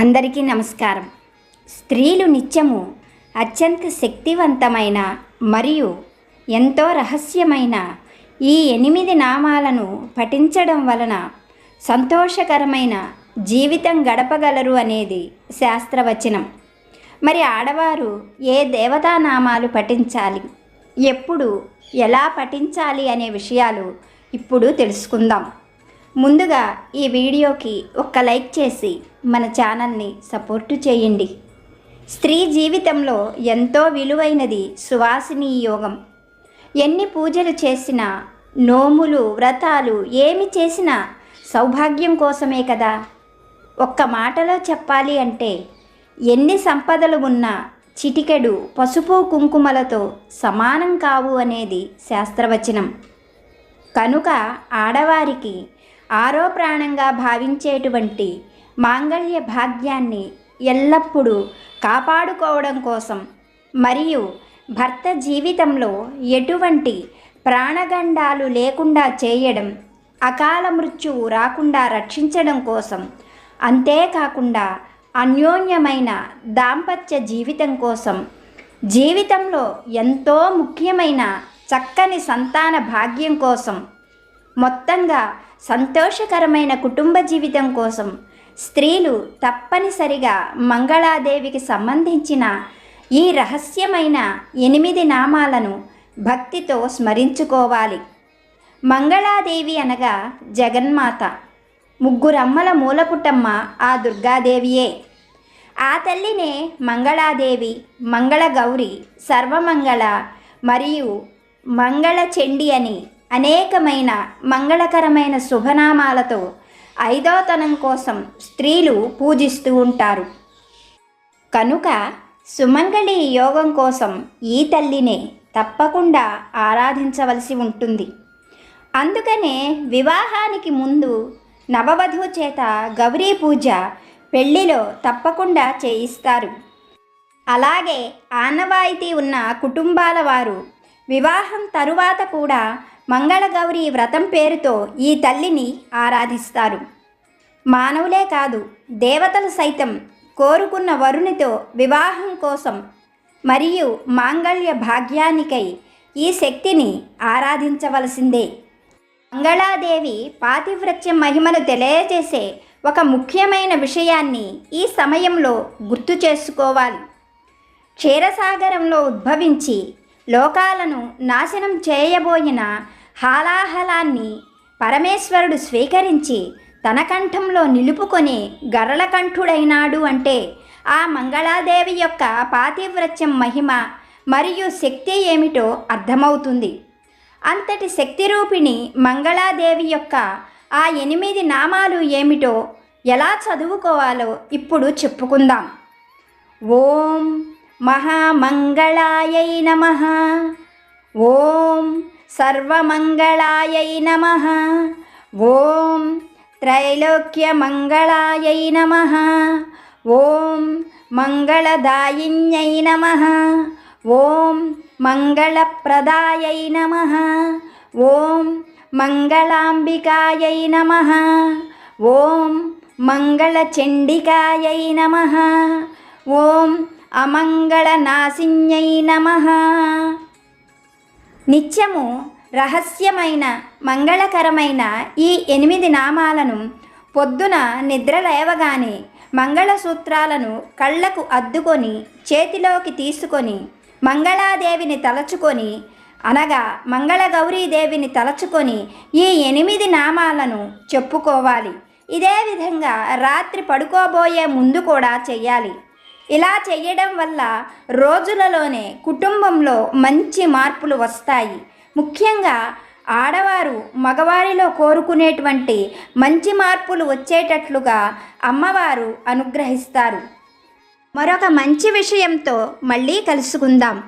అందరికీ నమస్కారం. స్త్రీలు నిత్యము అత్యంత శక్తివంతమైన మరియు ఎంతో రహస్యమైన ఈ ఎనిమిది నామాలను పఠించడం వలన సంతోషకరమైన జీవితం గడపగలరు అనేది శాస్త్రవచనం. మరి ఆడవారు ఏ దేవతా నామాలు పఠించాలి? ఎప్పుడు ఎలా పఠించాలి అనే విషయాలు ఇప్పుడు తెలుసుకుందాం. ముందుగా ఈ వీడియోకి ఒక్క లైక్ చేసి మన ఛానల్ని సపోర్టు చేయండి. స్త్రీ జీవితంలో ఎంతో విలువైనది సువాసిని యోగం. ఎన్ని పూజలు చేసినా నోములు వ్రతాలు ఏమి చేసినా సౌభాగ్యం కోసమే కదా. ఒక్క మాటలో చెప్పాలి అంటే ఎన్ని సంపదలు ఉన్నా చిటికెడు పసుపు కుంకుమలతో సమానం కావు అనేది శాస్త్రవచనం. కనుక ఆడవారికి ఆరో ప్రాణంగా భావించేటువంటి మాంగళ్య భాగ్యాన్ని ఎల్లప్పుడూ కాపాడుకోవడం కోసం మరియు భర్త జీవితంలో ఎటువంటి ప్రాణగండాలు లేకుండా చేయడం అకాల మృత్యువు రాకుండా రక్షించడం కోసం అంతేకాకుండా అన్యోన్యమైన దాంపత్య జీవితం కోసం జీవితంలో ఎంతో ముఖ్యమైన చక్కని సంతాన భాగ్యం కోసం మొత్తంగా సంతోషకరమైన కుటుంబ జీవితం కోసం స్త్రీలు తప్పనిసరిగా మంగళాదేవికి సంబంధించిన ఈ రహస్యమైన ఎనిమిది నామాలను భక్తితో స్మరించుకోవాలి. మంగళాదేవి అనగా జగన్మాత. ముగ్గురమ్మల మూలపుట్టమ్మ ఆ దుర్గాదేవియే. ఆ తల్లినే మంగళాదేవి మంగళగౌరి సర్వమంగళ మరియు మంగళచండి అని అనేకమైన మంగళకరమైన శుభనామాలతో ఐదోతనం కోసం స్త్రీలు పూజిస్తూ ఉంటారు. కనుక సుమంగళి యోగం కోసం ఈ తల్లినే తప్పకుండా ఆరాధించవలసి ఉంటుంది. అందుకనే వివాహానికి ముందు నవవధువు చేత గౌరీ పూజ పెళ్ళిలో తప్పకుండా చేయిస్తారు. అలాగే ఆనవాయితీ ఉన్న కుటుంబాల వారు వివాహం తరువాత కూడా మంగళగౌరి వ్రతం పేరుతో ఈ తల్లిని ఆరాధిస్తారు. మానవులే కాదు దేవతలు సైతం కోరుకున్న వరునితో వివాహం కోసం మరియు మాంగళ్య భాగ్యానికై ఈ శక్తిని ఆరాధించవలసిందే. మంగళాదేవి పాతివ్రత్య మహిమను తెలియజేసే ఒక ముఖ్యమైన విషయాన్ని ఈ సమయంలో గుర్తు చేసుకోవాలి. క్షీరసాగరంలో ఉద్భవించి లోకాలను నాశనం చేయబోయిన హాలాహలాన్ని పరమేశ్వరుడు స్వీకరించి తన కంఠంలో నిలుపుకొని గరళకంఠుడైనాడు అంటే ఆ మంగళాదేవి యొక్క పాతివ్రత్యం మహిమ మరియు శక్తి ఏమిటో అర్థమవుతుంది. అంతటి శక్తిరూపిణి మంగళాదేవి యొక్క ఆ ఎనిమిది నామాలు ఏమిటో ఎలా చదువుకోవాలో ఇప్పుడు చెప్పుకుందాం. ఓం మహామంగళాయై నమ. ఓం సర్వమంగళాయై నమ. ఓం త్రైలోక్యమంగళాయై నమ. ఓం మంగళదాయిన్యై నమ. ఓం మంగళప్రదాయై నమ. ఓం మంగళాంబికాయై నమ. ఓం మంగళచండికాయై నమ. ఓం అమంగళనాశిన్యై నమ. నిత్యము రహస్యమైన మంగళకరమైన ఈ ఎనిమిది నామాలను పొద్దున నిద్ర లేవగానే మంగళసూత్రాలను కళ్ళకు అద్దుకొని చేతిలోకి తీసుకొని మంగళాదేవిని తలచుకొని అనగా మంగళగౌరీదేవిని తలచుకొని ఈ ఎనిమిది నామాలను చెప్పుకోవాలి. ఇదే విధంగా రాత్రి పడుకోబోయే ముందు కూడా చెయ్యాలి. ఇలా చేయడం వల్ల రోజులలోనే కుటుంబంలో మంచి మార్పులు వస్తాయి. ముఖ్యంగా ఆడవారు మగవారిలో కోరుకునేటువంటి మంచి మార్పులు వచ్చేటట్లుగా అమ్మవారు అనుగ్రహిస్తారు. మరొక మంచి విషయంతో మళ్ళీ కలుసుకుందాం.